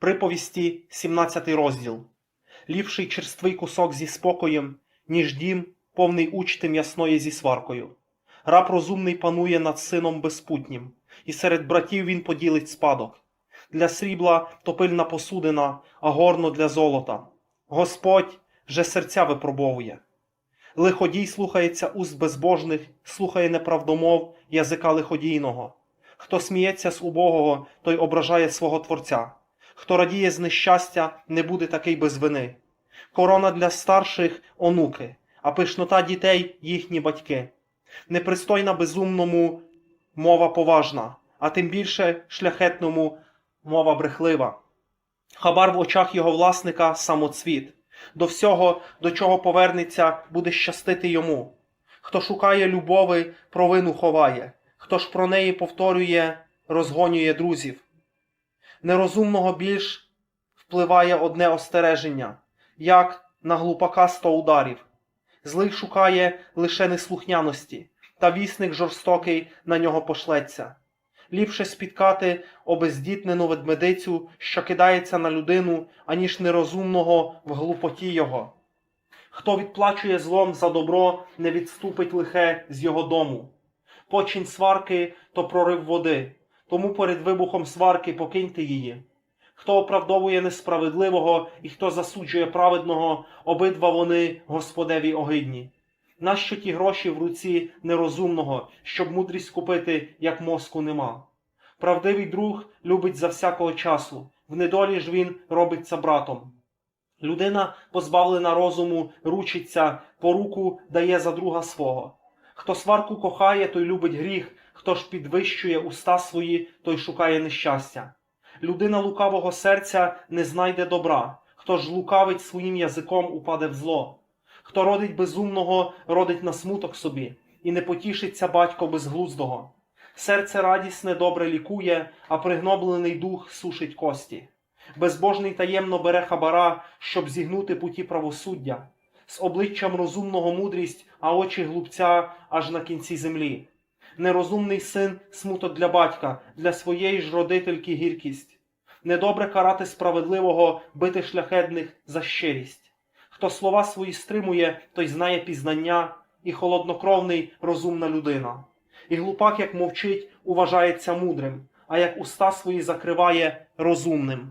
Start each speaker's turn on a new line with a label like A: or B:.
A: Приповісті, 17 розділ. Ліпший черствий кусок зі спокоєм, ніж дім, повний учти м'ясної зі сваркою. Раб розумний панує над сином безпутнім, і серед братів він поділить спадок. Для срібла то пильна посудина, а горно для золота. Господь же серця випробовує. Лиходій слухається уст безбожних, слухає неправдомов язика лиходійного. Хто сміється з убогого, той ображає свого Творця. Хто радіє з нещастя, не буде такий без вини. Корона для старших онуки, а пишнота дітей їхні батьки. Непристойна безумному мова поважна, а тим більше шляхетному мова брехлива. Хабар в очах його власника самоцвіт. До всього, до чого повернеться, буде щастити йому. Хто шукає любови, провину ховає, хто ж про неї повторює, розгонює друзів. Нерозумного більш впливає одне остереження, як на глупака сто ударів. Злий шукає лише неслухняності, та вісник жорстокий на нього пошлеться. Ліпше спіткати обездітнену ведмедицю, що кидається на людину, аніж нерозумного в глупоті його. Хто відплачує злом за добро, не відступить лихе з його дому. Почень сварки то прорив води, тому перед вибухом сварки покиньте її. Хто оправдовує несправедливого і хто засуджує праведного, обидва вони Господеві огидні. Нащо ті гроші в руці нерозумного, щоб мудрість купити, як мозку нема? Правдивий друг любить за всякого часу, в недолі ж він робиться братом. Людина, позбавлена розуму, ручиться, поруку дає за друга свого. Хто сварку кохає, той любить гріх, хто ж підвищує уста свої, той шукає нещастя. Людина лукавого серця не знайде добра, хто ж лукавить своїм язиком упаде в зло. Хто родить безумного, родить на смуток собі, і не потішиться батько безглуздого. Серце радісне добре лікує, а пригноблений дух сушить кості. Безбожний таємно бере хабара, щоб зігнути путі правосуддя. З обличчям розумного мудрість, а очі глупця аж на кінці землі. Нерозумний син смуток для батька, для своєї ж родительки гіркість. Недобре карати справедливого, бити шляхетних за щирість. Хто слова свої стримує, той знає пізнання, і холоднокровний розумна людина. І глупак, як мовчить, уважається мудрим, а як уста свої закриває розумним.